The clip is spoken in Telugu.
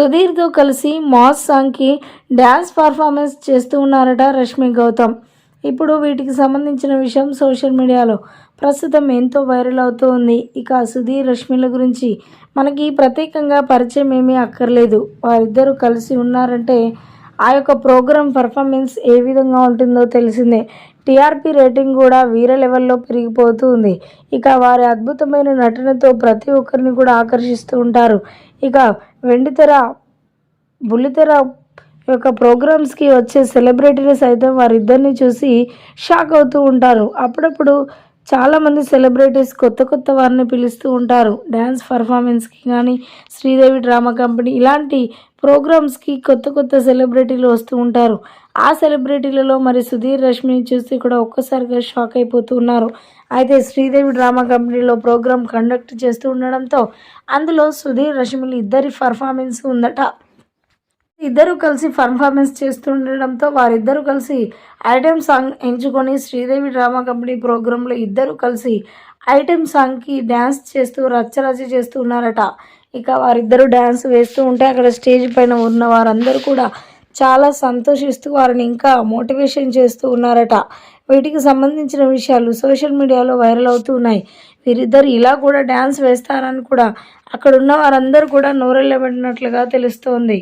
సుధీర్తో కలిసి మాస్ సాంగ్కి డ్యాన్స్ పర్ఫార్మెన్స్ చేస్తూ ఉన్నారట రష్మి గౌతమ్. ఇప్పుడు వీటికి సంబంధించిన విషయం సోషల్ మీడియాలో ప్రస్తుతం ఎంతో వైరల్ అవుతూ ఉంది. ఇక సుధీర్ రష్మిల గురించి మనకి ప్రత్యేకంగా పరిచయం ఏమీ అక్కర్లేదు. వారిద్దరూ కలిసి ఉన్నారంటే ఆ యొక్క ప్రోగ్రామ్ పర్ఫార్మెన్స్ ఏ విధంగా ఉంటుందో తెలిసిందే. టీఆర్పీ రేటింగ్ కూడా వీర లెవెల్లో పెరిగిపోతూ ఉంది. ఇక వారి అద్భుతమైన నటనతో ప్రతి ఒక్కరిని కూడా ఆకర్షిస్తూ ఉంటారు. ఇక వెండితెర బుల్లితెర యొక్క ప్రోగ్రామ్స్కి వచ్చే సెలబ్రిటీలు సైతం వారిద్దరిని చూసి షాక్ అవుతూ ఉంటారు. అప్పుడప్పుడు చాలామంది సెలబ్రిటీస్ కొత్త కొత్త వారిని పిలుస్తూ ఉంటారు. డ్యాన్స్ పర్ఫార్మెన్స్కి కానీ శ్రీదేవి డ్రామా కంపెనీ ఇలాంటి ప్రోగ్రామ్స్కి కొత్త కొత్త సెలబ్రిటీలు వస్తూ ఉంటారు. ఆ సెలబ్రిటీలలో మరి సుధీర్ రష్మిని చూసి కూడా ఒక్కసారిగా షాక్ అయిపోతూ ఉన్నారు. అయితే శ్రీదేవి డ్రామా కంపెనీలో ప్రోగ్రామ్ కండక్ట్ చేస్తూ ఉండడంతో అందులో సుధీర్ రష్మిలు ఇద్దరి పర్ఫార్మెన్స్ ఉందట. ఇద్దరు కలిసి పర్ఫార్మెన్స్ చేస్తుండడంతో వారిద్దరూ కలిసి ఐటెం సాంగ్ ఎంచుకొని శ్రీదేవి డ్రామా కంపెనీ ప్రోగ్రాంలో ఇద్దరు కలిసి ఐటెం సాంగ్కి డ్యాన్స్ చేస్తూ రచ్చరచ్చ చేస్తూ ఉన్నారట. ఇక వారిద్దరూ డ్యాన్స్ వేస్తూ ఉంటే అక్కడ స్టేజ్ పైన ఉన్న వారందరూ కూడా చాలా సంతోషిస్తూ వారిని ఇంకా మోటివేషన్ చేస్తూ ఉన్నారట. వీటికి సంబంధించిన విషయాలు సోషల్ మీడియాలో వైరల్ అవుతూ ఉన్నాయి. వీరిద్దరు ఇలా కూడా డ్యాన్స్ వేస్తారని కూడా అక్కడ ఉన్న వారందరూ కూడా నోరెళ్ళబెట్టినట్లుగా తెలుస్తోంది.